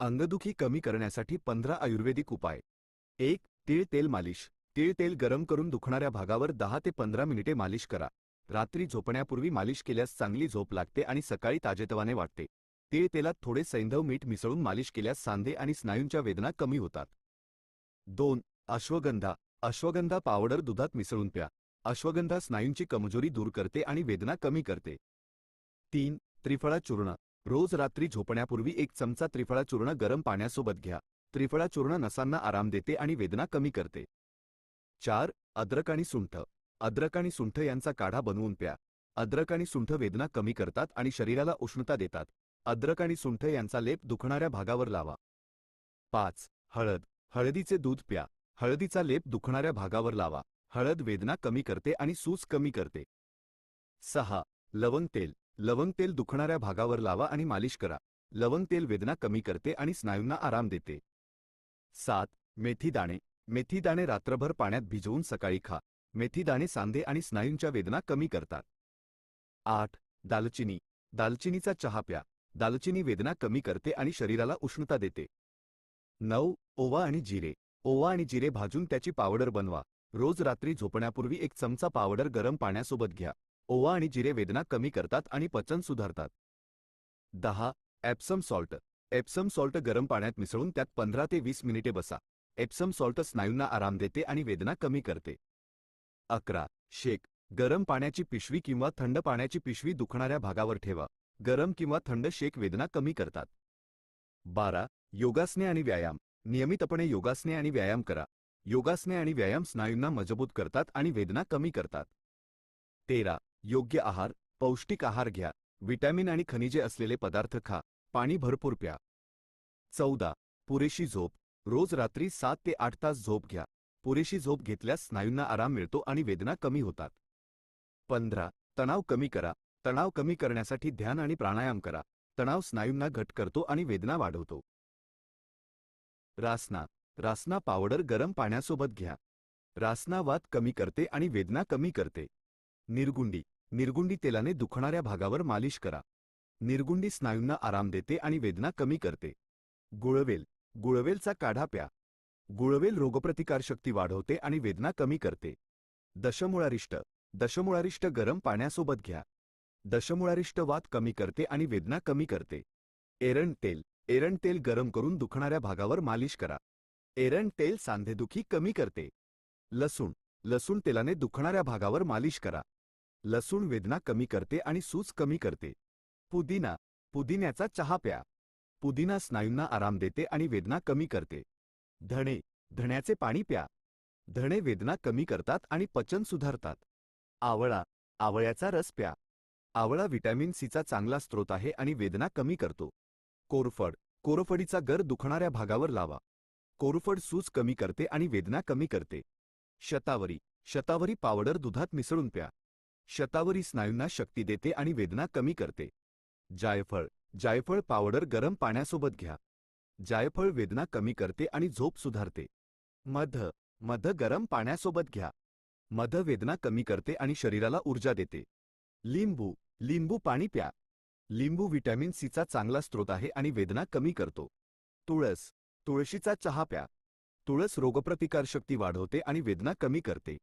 अंगदुखी कमी करण्यासाठी पंधरा आयुर्वेदिक उपाय. एक तीळ तेल मालिश. तीळ तेल गरम करून दुखणाऱ्या भागावर दहा ते पंधरा मिनिटे मालिश करा. रात्री झोपण्यापूर्वी मालिश केल्यास चांगली झोप लागते आणि सकाळी ताजेतवाने वाटते तीळ तेलात थोडे सैंधव मीठ मिसळून मालिश केल्यास सांधे आणि स्नायूंच्या वेदना कमी होतात. दोन अश्वगंधा. अश्वगंधा पावडर दुधात मिसळून प्या. अश्वगंधा स्नायूंची कमजोरी दूर करते आणि वेदना कमी करते. तीन त्रिफळा चूर्ण रोज रात्री झोपण्यापूर्वी एक चमचा त्रिफळा चूर्ण गरम पाण्यासोबत घ्या. त्रिफळा चूर्ण नसांना आराम देते आणि वेदना कमी करते. चार अद्रक आणि सुंठ. अद्रक आणि सुंठ यांचा काढा बनवून प्या. अद्रक आणि सुंठ वेदना कमी करतात आणि शरीराला उष्णता देतात. अद्रक आणि सुंठ यांचा लेप दुखणाऱ्या भागावर लावा. पाच हळद. हळदीचे दूध प्या. हळदीचा लेप दुखणाऱ्या भागावर लावा. हळद वेदना कमी करते आणि सूज कमी करते. सहा लवंग तेल. लवंग तेल दुखणाऱ्या भागावर लावा आणि मालिश करा. लवंग तेल वेदना कमी करते आणि स्नायूंना आराम देते. सात मेथी दाणे. मेथी दाणे रात्रभर पाण्यात भिजवून सकाळी खा. मेथी दाणे सांधे आणि स्नायूंच्या वेदना कमी करतात. आठ दालचिनी. दालचिनीचा चहा प्या. दालचिनी वेदना कमी करते आणि शरीराला उष्णता देते. नऊ ओवा आणि जिरे. ओवा आणि जिरे भाजून त्याची पावडर बनवा. रोज रात्री झोपण्यापूर्वी एक चमचा पावडर गरम पाण्यासोबत घ्या. ओवा आणि जिरे वेदना कमी करतात आणि पचन सुधारतात. दहा एप्सम सॉल्ट. एप्सम सॉल्ट गरम पाण्यात मिसळून त्यात पंधरा ते वीस मिनिटे बसा. एप्सम सॉल्ट स्नायूंना आराम देते आणि वेदना कमी करते. अकरा शेक. गरम पाण्याची पिशवी किंवा थंड पाण्याची पिशवी दुखणाऱ्या भागावर ठेवा. गरम किंवा थंड शेक वेदना कमी करतात. बारा योगासने आणि व्यायाम. नियमितपणे योगासने आणि व्यायाम करा. योगासने आणि व्यायाम स्नायूंना मजबूत करतात आणि वेदना कमी करतात. तेरा योग्य आहार पौष्टिक आहार घ्या. विटॅमिन आणि खनिजे असलेले पदार्थ खा. पाणी भरपूर प्या. चौदा. पुरेशी झोप. रोज रात्री सात ते आठ तास झोप घ्या. पुरेशी झोप घेतल्यास स्नायूंना आराम मिळतो आणि वेदना कमी होतात. पंधरा. तणाव कमी करा. तणाव कमी करण्यासाठी ध्यान आणि प्राणायाम करा. तणाव स्नायूंना घट करतो आणि वेदना वाढवतो. रासना. रासना पावडर गरम पाण्यासोबत घ्या. रासना वात कमी करते आणि वेदना कमी करते. निर्गुंडी. निर्गुंडी तेलाने दुखणाऱ्या भागावर मालिश करा. निर्गुंडी स्नायूंना आराम देते आणि वेदना कमी करते. गुळवेल. गुळवेलचा काढा प्या. गुळवेल रोगप्रतिकारशक्ती वाढवते आणि वेदना कमी करते. दशमुळारिष्ट. दशमुळारिष्ट गरम पाण्यासोबत घ्या. दशमुळारिष्ट वात कमी करते आणि वेदना कमी करते. एरण तेल. एरण तेल गरम करून दुखणाऱ्या भागावर मालिश करा. एरण तेल सांधेदुखी कमी करते. लसूण. लसूण तेलाने दुखणाऱ्या भागावर मालिश करा. लसूण वेदना कमी करते आणि सूज कमी करते. पुदिना पुदिन्याचा चहा प्या. पुदिना स्नायूंना आराम देते आणि वेदना कमी करते. धणे धण्याचे पाणी प्या. धणे वेदना कमी करतात आणि पचन सुधारतात. आवळा आवळ्याचा रस प्या. आवळा व्हिटॅमिन सीचा चांगला स्रोत आहे आणि वेदना कमी करतो. कोरफड कोरफडीचा गर दुखणाऱ्या भागावर लावा. कोरफड सूज कमी करते आणि वेदना कमी करते. शतावरी शतावरी पावडर दुधात मिसळून प्या. शतावरी स्नायूंना शक्ती देते आणि वेदना कमी करते. जायफळ. जायफळ पावडर गरम पाण्यासोबत घ्या. जायफळ वेदना कमी करते आणि झोप सुधारते. मध. मध गरम पाण्यासोबत घ्या. मध वेदना कमी करते आणि शरीराला ऊर्जा देते. लिंबू. लिंबू पाणी प्या. लिंबू व्हिटॅमिन सीचा चांगला स्रोत आहे आणि वेदना कमी करतो. तुळस. तुळशीचा चहा प्या. तुळस रोगप्रतिकारशक्ती वाढवते आणि वेदना कमी करते.